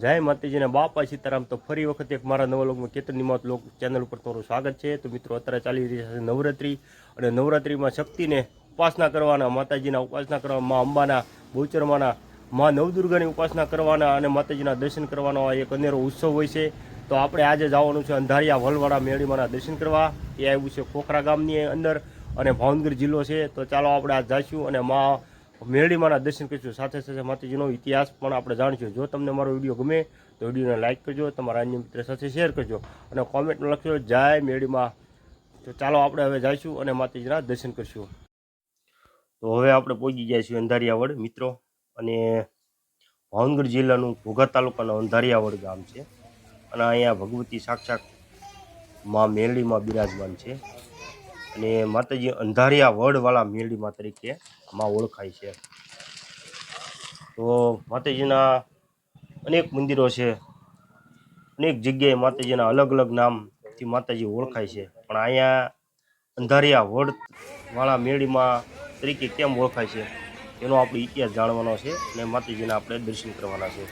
જય માતાજીને બાપા સીતારામ. તો ફરી વખત એક મારા નવા લોકમાં કેતનની માત લોક ચેનલ ઉપર તમારું સ્વાગત છે. તો મિત્રો, અત્યારે ચાલી રહી છે નવરાત્રિ અને નવરાત્રિમાં શક્તિને ઉપાસના કરવાના, માતાજીના ઉપાસના કરવા, મા અંબાના બહુચરમાના મા નવદુર્ગાની ઉપાસના કરવાના અને માતાજીના દર્શન કરવાનો એક અનેરો ઉત્સવ હોય છે. તો આપણે આજે જવાનું છે અંધારિયા વલવાડા મેળીમાના દર્શન કરવા. એ આવ્યું છે ખોખરા ગામની અંદર અને ભાવનગર જિલ્લો છે. તો ચાલો આપણે આ જઈશું અને મા મેરડીમાંના દર્શન કરીશું. સાથે સાથે માતાજીનો ઇતિહાસ પણ આપણે જાણીશું. જો તમને મારો વીડિયો ગમે તો વિડીયોને લાઇક કરજો, તમારા અન્ય મિત્ર સાથે શેર કરજો અને કોમેન્ટમાં લખજો, જય મેરડીમાં તો ચાલો આપણે હવે જઈશું અને માતાજીના દર્શન કરીશું. તો હવે આપણે પહોંચી ગયા છીએ અંધારિયાવડ, મિત્રો. અને ભાવનગર જિલ્લાનું ઘોઘા તાલુકાનું અંધારિયાવડ ગામ છે. અને અહીંયા ભગવતી સાક્ષાતમાં મેરડીમાં બિરાજમાન છે. અને માતાજી અંધારિયા વડવાળા મેરડીમાં તરીકે માં ઓળખાય છે. તો માતાજીના અનેક મંદિરો છે. અનેક જગ્યાએ માતાજીના અલગ અલગ નામથી માતાજી ઓળખાય છે. પણ અહીંયા અંધારિયા વડવાળા મેળીમાં તરીકે કેમ ઓળખાય છે? એનો આપણે ઇતિહાસ જાણવાનો છે અને માતાજીના આપણે દર્શન કરવાના છે.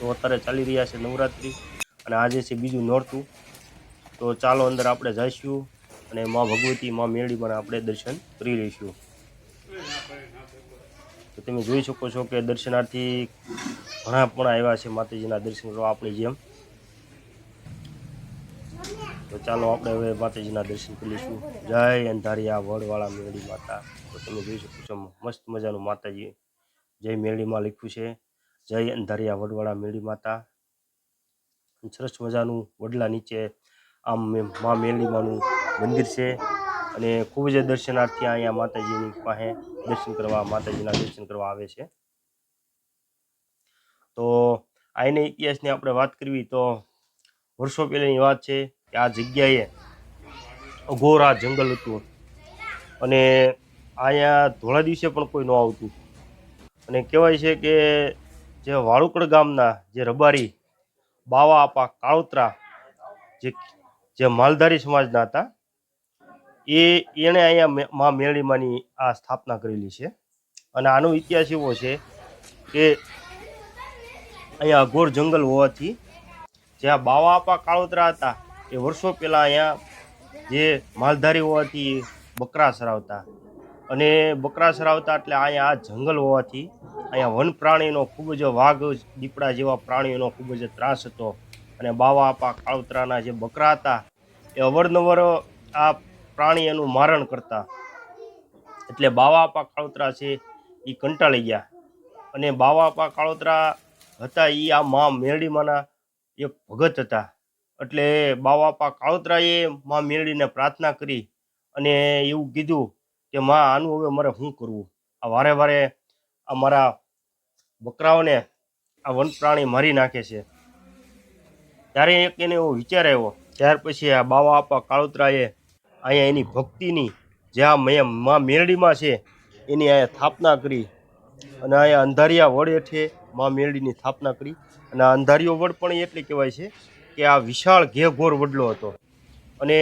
તો અત્યારે ચાલી રહ્યા છે નવરાત્રિ અને આજે છે બીજું નોરતું. તો ચાલો અંદર આપણે જઈશું અને મા ભગવતી મા મેળીમાં આપણે દર્શન કરી લઈશું. તો તમે જોઈ શકો છો કે દર્શનાર્થી ઘણા પણ આવ્યા છે માતાજીના દર્શન કરવા આપણી જેમ. તો ચાલો આપણે હવે માતાજીના દર્શન કરી લઈશું. જય અંધારિયા વડવાળા મેળી માતા. તો તમે જોઈ શકો છો મસ્ત મજાનું માતાજી. જય મેળીમાં લખ્યું છે, જય અંધારિયા વડવાળા મેળી માતા. સરસ મજાનું વડલા નીચે આમ મા માં મેરડીમાનું મંદિર છે. અને ખૂબ જ દર્શનાર્થી અહીંયા માતાજીની પાસે દર્શન કરવા, માતાજીના દર્શન કરવા આવે છે. તો આઈને ઇતિહાસની આપણે વાત કરવી તો વર્ષો પહેલાંની વાત છે કે આ જગ્યાએ અઘોરા જંગલ હતું અને અહીંયા ધોળા દિવસે પણ કોઈ ન આવતું. અને કહેવાય છે કે જે વાળુકડ ગામના જે રબારી, બાવા આપા, કાળોતરા જે જે માલધારી સમાજના હતા એ એણે અહીંયા મે- મેળીમાની આ સ્થાપના કરેલી છે. અને આનો ઇતિહાસ એવો છે કે અહીંયા અઘોર જંગલ હોવાથી જ્યાં બાવા આપા કાળોતરા હતા એ વર્ષો પહેલાં અહીંયા જે માલધારી હોવાથી બકરા સરાવતા. અને બકરા સરાવતા એટલે અહીંયા આ જંગલ હોવાથી અહીંયા વન પ્રાણીનો ખૂબ જ વાઘ દીપડા જેવા પ્રાણીઓનો ખૂબ જ ત્રાસ હતો. અને બાવા આપા કાળોતરાના જે બકરા હતા એ અવરનવર આ પ્રાણી એનું મારણ કરતા. એટલે બાવા આપા કાળોતરા છે એ કંટાળી ગયા. અને બાવાપા કાળોતરા હતા એ આ મા મેરડીમાંના એક ભગત હતા. એટલે બાવાપા કાળોતરાએ મા મેરડીને પ્રાર્થના કરી અને એવું કીધું કે, મા, આનું હવે મારે શું કરવું? આ વારે વારે આ મારા બકરાઓને આ વન પ્રાણી મારી નાખે છે. ત્યારે એક એને એવો વિચાર આવ્યો. ત્યાર પછી આ બાવા આપા કાળોતરાએ અહીંયા એની ભક્તિની જે આ મેં મેરડીમાં છે, એની અહીંયા સ્થાપના કરી. અને અહીંયા અંધારિયા વડ હેઠે મા મેરડીની સ્થાપના કરી. અને આ અંધારિયો વડ પણ એટલે કહેવાય છે કે આ વિશાળ ઘેઘોર વડલો હતો. અને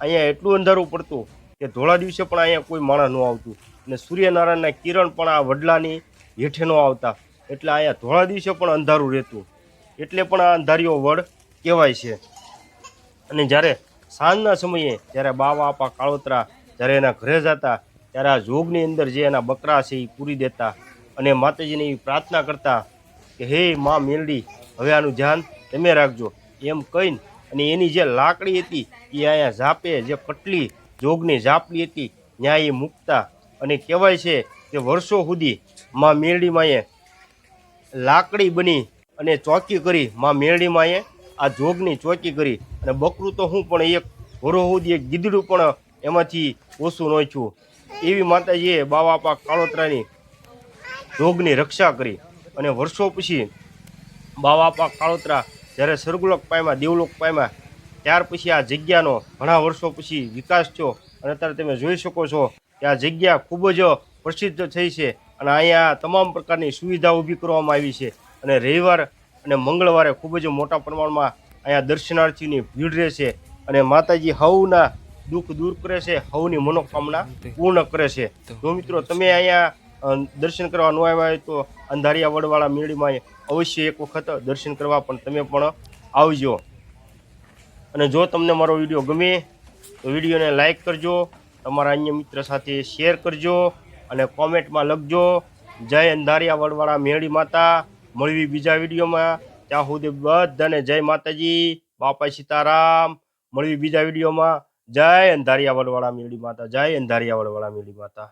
અહીંયા એટલું અંધારું પડતું કે ધોળા દિવસે પણ અહીંયા કોઈ માણસ ન આવતું. અને સૂર્યનારાયણના કિરણ પણ આ વડલાની હેઠે ન આવતા. એટલે અહીંયા ધોળા દિવસે પણ અંધારું રહેતું. એટલે પણ આ અંધારિયો વડ કહેવાય છે. અને જ્યારે સાંજના સમયે જ્યારે બાવા આપા કાળોતરા જ્યારે એના ઘરે જતા, ત્યારે આ જોગની અંદર જે એના બકરા છે એ પૂરી દેતા અને માતાજીને એવી પ્રાર્થના કરતા કે, હે મા મેલડી, હવે આનું ધ્યાન તમે રાખજો. એમ કહીને અને એની જે લાકડી હતી એ અહીંયા ઝાપે, જે કટલી જોગની ઝાપલી હતી, ત્યાં એ મૂકતા અને કહેવાય છે કે વર્ષો સુધી માં મેરડીમાં એ લાકડી બની અને ચોકી કરી મા મેરડીમાં એ આ જોગની ચોકી કરી અને બકરું તો હું પણ એક સુધી એક ગીદડું પણ એમાંથી ઓછું ન છું. એવી માતાજીએ બાવા આપા કાળોતરાની જોગની રક્ષા કરી અને વર્ષો પછી બાવા આપા કાળોતરા જ્યારે સ્વર્ગલોક પાયમાં, દેવલોક પાયમાં, ત્યાર પછી આ જગ્યાનો ઘણા વર્ષો પછી વિકાસ થયો. અને અત્યારે તમે જોઈ શકો છો કે આ જગ્યા ખૂબ જ પ્રસિદ્ધ થઈ છે અને અહીંયા તમામ પ્રકારની સુવિધા ઊભી કરવામાં આવી છે. અને રવિવાર અને મંગળવારે ખૂબ જ મોટા પ્રમાણમાં અહીંયા દર્શનાર્થીની ભીડ રહે છે અને માતાજી હવના દુઃખ દૂર કરે છે હવની મનોકામના પૂર્ણ કરે છે. જો મિત્રો તમે અહીંયા દર્શન કરવા ન આવ્યા હોય તો અંધારિયા વડવાળા મેળીમાં અવશ્ય એક વખત દર્શન કરવા પણ તમે પણ આવજો. અને જો તમને મારો વીડિયો ગમે તો વિડીયોને લાઈક કરજો તમારા અન્ય મિત્ર સાથે શેર કરજો અને કોમેન્ટમાં લખજો જય અંધારિયા વડવાળા મેળી માતા. મળવી બીજા વિડીયોમાં. ત્યાં સુધી બધાને જય માતાજી બાપા સીતારામ. મળવી બીજા વિડીયોમાં. જય અંધારિયા વડવાળા મેળી માતા, જય અંધારિયા વડવાળા મેળી માતા.